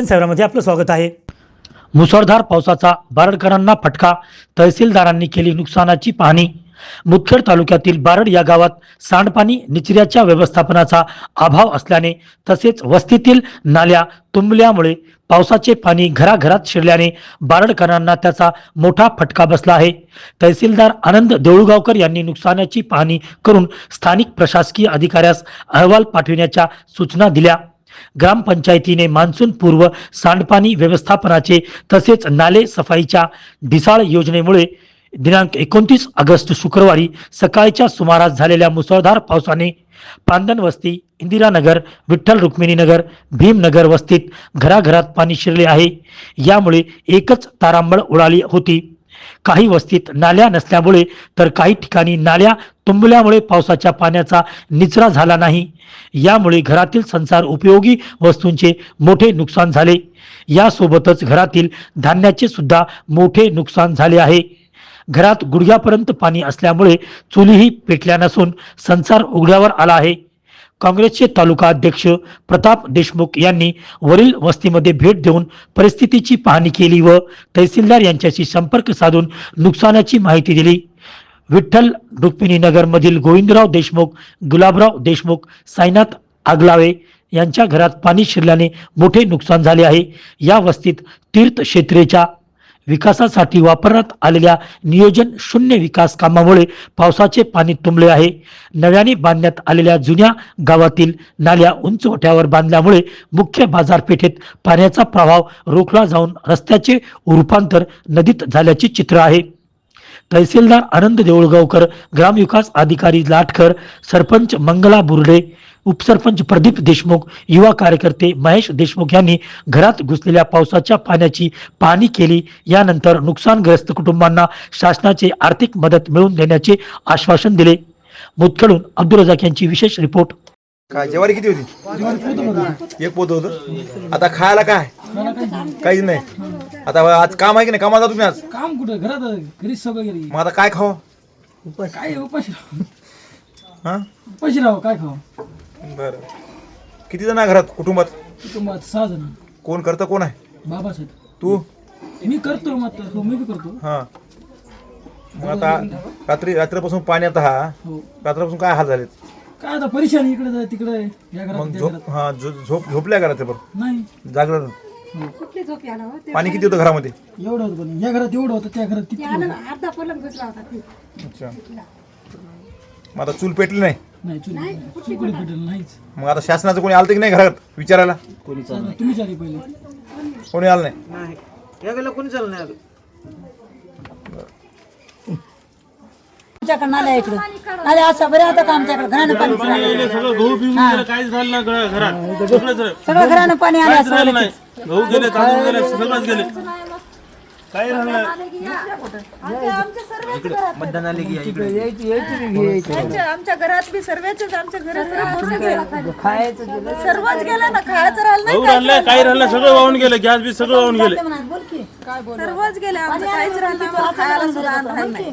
सन सेवरामध्ये आपलं स्वागत आहे. मुसळधार पावसाचा बारडकरांना फटका तहसीलदारांनी केली नुकसानाची पाहणी. मुदखेड तालुक्यातील बारड या गावात सांडपाणी निचऱ्याच्या व्यवस्थापनाचा अभाव असल्याने तसेच वस्तीतील नाल्या तुंबल्यामुळे पावसाचे पाणी घराघरात शिरल्याने बारडकरांना त्याचा मोठा फटका बसला आहे. तहसीलदार आनंद देऊळगावकर यांनी नुकसानाची पाहणी करून स्थानिक प्रशासकीय अधिकाऱ्यास अहवाल पाठविण्याच्या सूचना दिल्या. ग्रामपंचायतीने मान्सून पूर्व सांडपाणी व्यवस्थापनाचे तसेच नाले सफाईच्या ढिसाळ योजनेमुळे दिनांक एकोणतीस ऑगस्ट शुक्रवारी सकाळच्या सुमारास झालेल्या मुसळधार पावसाने पांदन वस्ती इंदिरानगर विठ्ठल रुक्मिणीनगर भीमनगर वस्तीत घराघरात पाणी शिरले आहे. यामुळे एकच तारांबळ उडाली होती. काही वस्तीत नाल्या नसल्यामुळे तर काही ठिकाणी नाल्या तुंबल्यामुळे पावसाच्या पाण्याचा निचरा झाला नाही. यामुळे घरातील संसार उपयोगी वस्तूंचे मोठे नुकसान झाले. यासोबतच घरातील धान्याचे सुद्धा मोठे नुकसान झाले आहे. घरात गुडघ्यापर्यंत पाणी असल्यामुळे चुलीही पेटल्या नसून संसार उघड्यावर आला आहे. काँग्रेसचे तालुका अध्यक्ष प्रताप देशमुख यांनी वरील वस्तीमध्ये भेट देऊन परिस्थितीची पाहणी केली व तहसीलदार यांच्याशी संपर्क साधून नुकसानाची माहिती दिली. विठ्ठल रुक्मिणी नगरमधील गोविंदराव देशमुख गुलाबराव देशमुख साईनाथ आगलावे यांच्या घरात पाणी शिरल्याने मोठे नुकसान झाले आहे. या वस्तीत तीर्थक्षेत्रेच्या विकासासाठी वापरण्यात आलेल्या नियोजन शून्य विकास कामामुळे पावसाचे पाणी तुंबले आहे. नव्याने बांधण्यात आलेल्या जुन्या गावातील नाल्या उंचवट्यावर बांधल्यामुळे मुख्य बाजारपेठेत पाण्याचा प्रभाव रोखला जाऊन रस्त्याचे रूपांतर नदीत झाल्याचे चित्र आहे. तहसीलदार आनंद देऊळगावकर ग्रामविकास अधिकारी लाटकर सरपंच मंगला बुर्डे उपसरपंच प्रदीप देशमुख युवा कार्यकर्ते महेश देशमुख यांनी घरात घुसलेल्या पावसाच्या पाण्याची पाहणी केली. यानंतर नुकसानग्रस्त कुटुंबांना शासनाचे आर्थिक मदत मिळवून देण्याचे आश्वासन दिले. मुतकडून अब्दुल रजाक यांची विशेष रिपोर्ट. काय जेवारी किती होती? एक पोत होत. आता खायला काय? काहीच नाही. आता आज काम आहे की नाही? कामाला जा तुम्ही आज? काम कुठं? घरात. घरीच सगळं गेली. मग आता काय खाव? काय उपाशी राहू? हा? उपाशी राहू काय खाऊ बर. किती जण आहे घरात कुटुंबात? कुटुंबात सहा जण. कोण करतं कोण आहे? बाबासाहेब. तू? मी करतो मग हो मी बी करतो. हा. मग आता रात्री रात्रीपासून पाणी आता हा. हो. रात्रीपासून काय हाल झालेत? काय आता परेशानी इकडे जाय तिकडे. या घरात मग त्या झोप घरात. हा झो- झोप झोपल्या का रात्री पण? नाही. जागरण. हो. पाणी किती होतं घरामध्ये? एवढं होतं पण या घरात एवढं होतं त्या घरात किती? अर्धा पलंग घुसला होता ती. अच्छा. मग आता चूल पेटली नाही? नाही चुली चुकडी पेटेल नाहीच. मग आता शासनाचं कोणी आलं की नाही घरात विचारायला? तुम्हीच आली पहिले. कोणी आलं नाही? आमच्याकडे नाल्या इकडे. नाल्या असं बरे आता का आमच्याकडे? घरानं पाणी सगळं गहू पिऊन गेलं काहीच झालं नाही घरा- घरात. सगळं सगळं. सगळं घरानं पाणी आलं काहीच राहिलं असं नाही. गहू गेले तांदूळ गेले सगळंच गेले. काही राहिलं नाही. आमच्या आमच्या घरात बी सर्वच आमच्या घरात सर्वच गेलं ना खायचं राहिलं गहू राहिलं काही राहिलं नाही, सगळं वाहून गेलं गॅस बी सगळं वाहून गेले. सर्वच गेले आमचं काहीच राहिलं नाही खायला सुद्धा अन्न राहिलं नाही.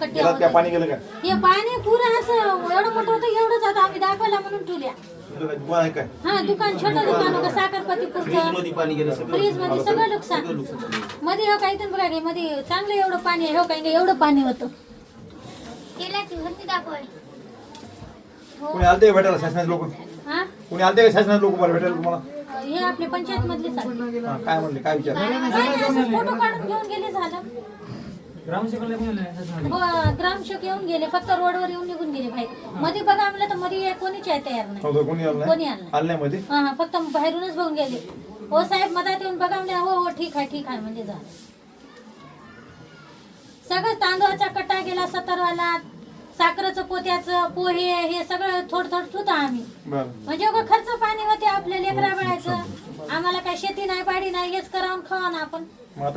काय पाणी गेलं काय हे पाणी पुरं असं एवढं मोठं होतं एवढंच आता आम्ही दाखवला म्हणून ठेवल्या. काय? दुकान आहे काय? हा दुकान छोटं दुकान होतं साखरपती फ्रीजमध्ये सगळं नुकसान. मध्ये हो काही तर बघा मध्ये चांगलं एवढं पाणी आहे हो काही नाही एवढं पाणी होतं. कोणी आलते भेटायला शासनाचे लोक? हा? कोणी आलते का शासनाचे लोक मला भेटायला तुम्हाला? हे आपले पंचायत मधले हा, काय म्हणले काय विचार फोटो काढून घेऊन गेले झालं. हो, ग्रामसेवक येऊन गेले फक्त रोडवर येऊन निघून गेले बाहेर. मध्ये बघा आम्हाला तर मध्ये कोणीच आहे तयार नाही. कोणी आलं कोणी नाही आलं नाही. आलं नाही मध्ये? हा हा फक्त बाहेरूनच बघून गेले. हो साहेब मधात येऊन बघा म्हणजे हो हो ठीक आहे ठीक आहे म्हणजे झालं. सगळं तांदूळाचा कट्टा गेला सत्तरवाला साखरेचं पोत्याचं पोहे हे सगळं थोडं थोडं ठुता आम्ही. बरं. म्हणजे उगा खर्च पाणी होते आपल्या लेकरा वेळाचं आम्हाला काय शेती नाही पाडी नाही हेच करावून खावा ना आपण. मग आता